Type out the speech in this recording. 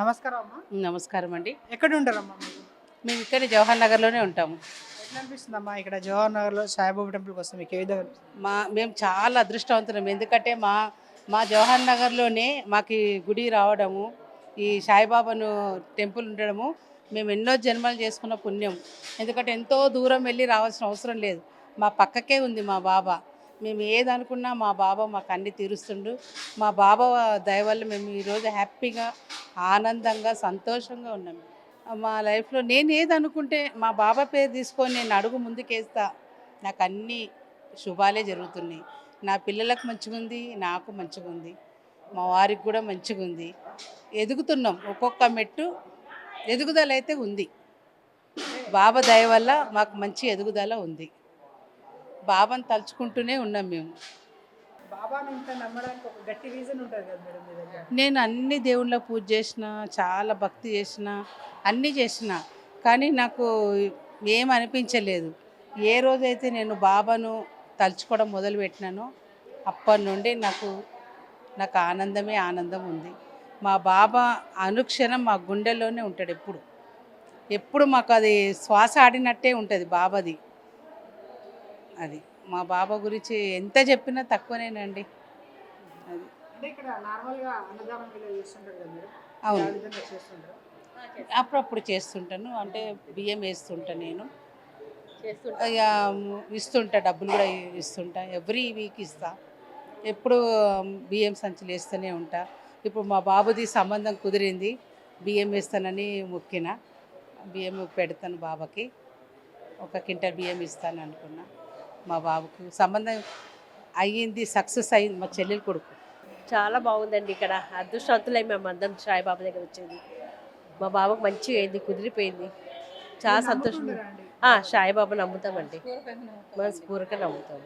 నమస్కారం అమ్మా. నమస్కారం అండి. ఎక్కడ ఉంటారమ్మా మేము ఇక్కడ జవహర్ నగర్లోనే ఉంటాము. ఎట్లా అనిపిస్తుందమ్మా ఇక్కడ జవహర్ నగర్లో సాయిబాబా టెంపుల్కి వస్తే మీకు ఏ విధంగా అనిపిస్తుంది? మా మేము చాలా అదృష్టవంతులం. ఎందుకంటే మా మా జవహర్ నగర్లోనే మాకు ఈ గుడి రావడము ఈ సాయిబాబాను టెంపుల్ ఉండడము మేము ఎన్నో జన్మలు చేసుకున్న పుణ్యం. ఎందుకంటే ఎంతో దూరం వెళ్ళి రావాల్సిన అవసరం లేదు. మా పక్కకే ఉంది మా బాబా. మేము ఏదనుకున్నా మా బాబా మాకు అన్ని తీరుస్తుండు. మా బాబా దయ వల్ల మేము ఈరోజు హ్యాపీగా ఆనందంగా సంతోషంగా ఉన్నాం. మా లైఫ్లో నేను ఏది అనుకుంటే మా బాబా పేరు తీసుకొని నేను అడుగు ముందుకేస్తా. నాకు అన్ని శుభాలే జరుగుతున్నాయి. నా పిల్లలకు మంచిగా ఉంది నాకు మంచిగా ఉంది. మా వారికి కూడా మంచిగా ఉంది. ఎదుగుతున్నాం ఒక్కొక్క మెట్టు ఎదుగుదల అయితే ఉంది. బాబా దయ వల్ల మాకు మంచి ఎదుగుదల ఉంది. బాబాను తలుచుకుంటూనే ఉన్నాం మేము. నేను అన్ని దేవుళ్ళ పూజ చేసిన చాలా భక్తి చేసిన అన్నీ చేసిన కానీ నాకు ఏం అనిపించలేదు. ఏ రోజైతే నేను బాబాను తలుచుకోవడం మొదలుపెట్టినానో అప్పటి నుండి నాకు నాకు ఆనందమే ఆనందం ఉంది. మా బాబా అనుక్షణం మా గుండెల్లోనే ఉంటాడు ఎప్పుడు. ఎప్పుడు మాకు అది శ్వాస ఆడినట్టే ఉంటుంది బాబాది. అది. మా బాబా గురించి ఎంత చెప్పినా తక్కువనేనండి. అది. అవును. అప్పుడప్పుడు చేస్తుంటాను. అంటే బియ్యం వేస్తుంటా నేను. ఇక ఇస్తుంటా. డబ్బులు కూడా ఇస్తుంటా. ఎవ్రీ వీక్ ఇస్తా. ఎప్పుడు బియ్యం సంచులు వేస్తూనే ఉంటా. ఇప్పుడు మా బాబుది సంబంధం కుదిరింది. బియ్యం వేస్తానని మొక్కిన. బియ్యం పెడతాను బాబాకి. ఒక క్వింటల్ బియ్యం ఇస్తాను అనుకున్నా. మా బాబుకు. సంబంధం అయ్యింది సక్సెస్ అయ్యింది మా చెల్లెలు కొడుకు. చాలా బాగుందండి ఇక్కడ. అదృష్టవంతులై మేము అందరం సాయిబాబా దగ్గర వచ్చేది. మా బాబాకు మంచిగా అయింది కుదిరిపోయింది. చాలా సంతోషం. సాయిబాబా నమ్ముతామండి. మనస్ఫూర్తిగా నమ్ముతాం